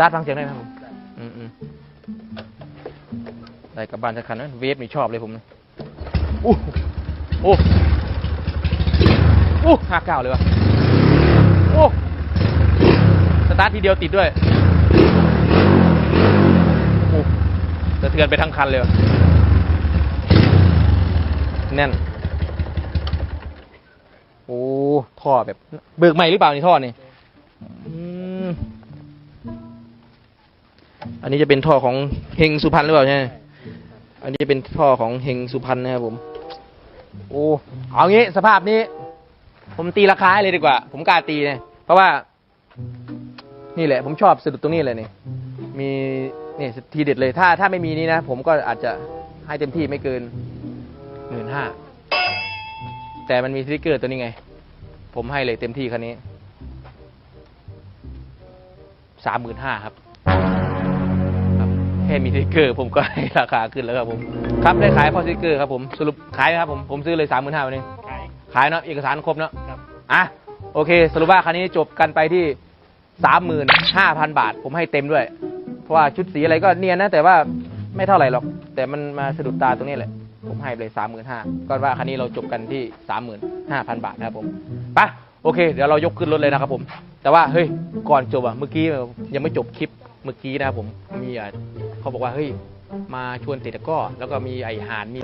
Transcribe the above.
ตาร์ทฟังเสียงได้ไหมครับผมอืมอืมได้กลับบ้านสักคันนะเวฟนี่ชอบเลยผมนะอู้โอ้อู้ห้าเก้าเลยวะโอ้สตาร์ททีเดียวติดด้วยโอ้สะเทือนไปทั้งคันเลยวะแน่น โอ้ท่อแบบ เบิกใหม่หรือเปล่านี่ท่อนี่ อันนี้จะเป็นท่อของเฮงสุพรรณหรือเปล่าใช่อันนี้จะเป็นท่อของเฮงสุพรรณนะครับผม โอ้เอางี้สภาพนี้ ผมตีราคาให้เลยดีกว่า ผมกล้าตีเนี่ยเพราะว่า นี่แหละ ผมชอบสะดุดตรงนี้เลยนี่มีนี่ทีเด็ดเลยถ้าถ้าไม่มีนี้นะ ผมก็อาจจะให้เต็มที่ไม่เกินหมื่นห้าแต่มันมีสติกเกอร์ตัวนี้ไง ผมให้เลยเต็มที่คันนี้สามหมื่นห้าครับ แค่มีสติกเกอร์ผมก็ให้ราคาขึ้นแล้วครับผมครับได้ขายเพราะสติกเกอร์ครับผมสรุปขายไหมครับผมผมซื้อเลยสามหมื่นห้าวันนี้ขาย ขายเนาะเอกสารครบเนาะครับ อะโอเค สรุปว่าคันนี้จบกันไปที่สามหมื่นห้าพันบาท ผมให้เต็มด้วย เพราะว่าชุดสีอะไรก็เนียนนะ แต่ว่าไม่เท่าไหร่หรอก แต่มันมาสะดุดตาตรงนี้แหละ ผมให้ไปเลยสามหมื่นห้าก็ว่าคันนี้เราจบกันที่สามหมื่นห้าพันบาทนะครับผมไปะโอเค เดี๋ยวเรายกขึ้นรถเลยนะครับผม แต่ว่าเฮ้ยก่อนจบอะเมื่อกี้ยังไม่จบคลิป เมื่อกี้นะครับผมมีเขาบอกว่าเฮ้ยมาชวนเตะตะก้อแล้วก็มีไอหานมี